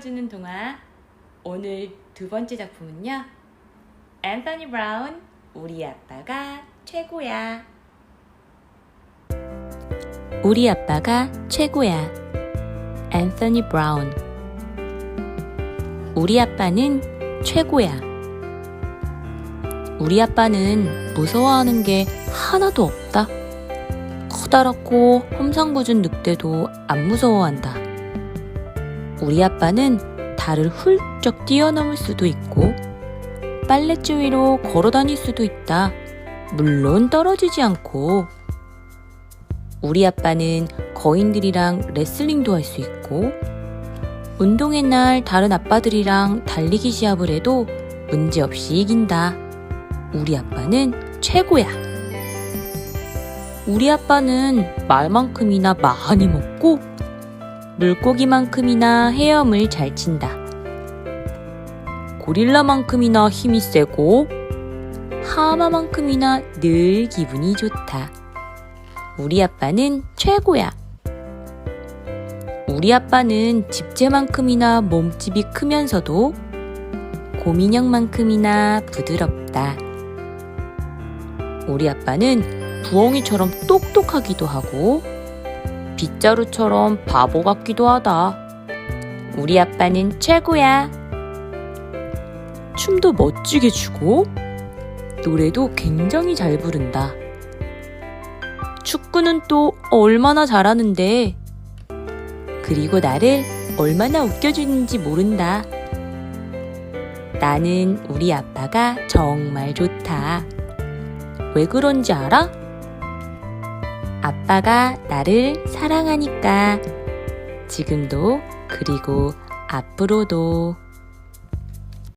주는 동화 오늘 두 번째 작품은요. 앤서니 브라운 우리 아빠가 최고야. 우리 아빠가 최고야. 앤서니 브라운 우리 아빠는 최고야. 우리 아빠는 무서워하는 게 하나도 없다. 커다랗고 험상궂은 늑대도 안 무서워한다 우리 아빠는 달을 훌쩍 뛰어넘을 수도 있고 빨래줄 위로 걸어 다닐 수도 있다. 물론 떨어지지 않고. 우리 아빠는 거인들이랑 레슬링도 할 수 있고 운동의 날 다른 아빠들이랑 달리기 시합을 해도 문제없이 이긴다. 우리 아빠는 최고야. 우리 아빠는 말만큼이나 많이 먹고 물고기만큼이나 헤엄을 잘 친다. 고릴라만큼이나 힘이 세고 하마만큼이나 늘 기분이 좋다. 우리 아빠는 최고야. 우리 아빠는 집채만큼이나 몸집이 크면서도 곰인형만큼이나 부드럽다. 우리 아빠는 부엉이처럼 똑똑하기도 하고 빗자루처럼 바보 같기도 하다. 우리 아빠는 최고야. 춤도 멋지게 추고, 노래도 굉장히 잘 부른다. 축구는 또 얼마나 잘하는데, 그리고 나를 얼마나 웃겨주는지 모른다. 나는 우리 아빠가 정말 좋다. 왜 그런지 알아? 아빠가 나를 사랑하니까. 지금도 그리고 앞으로도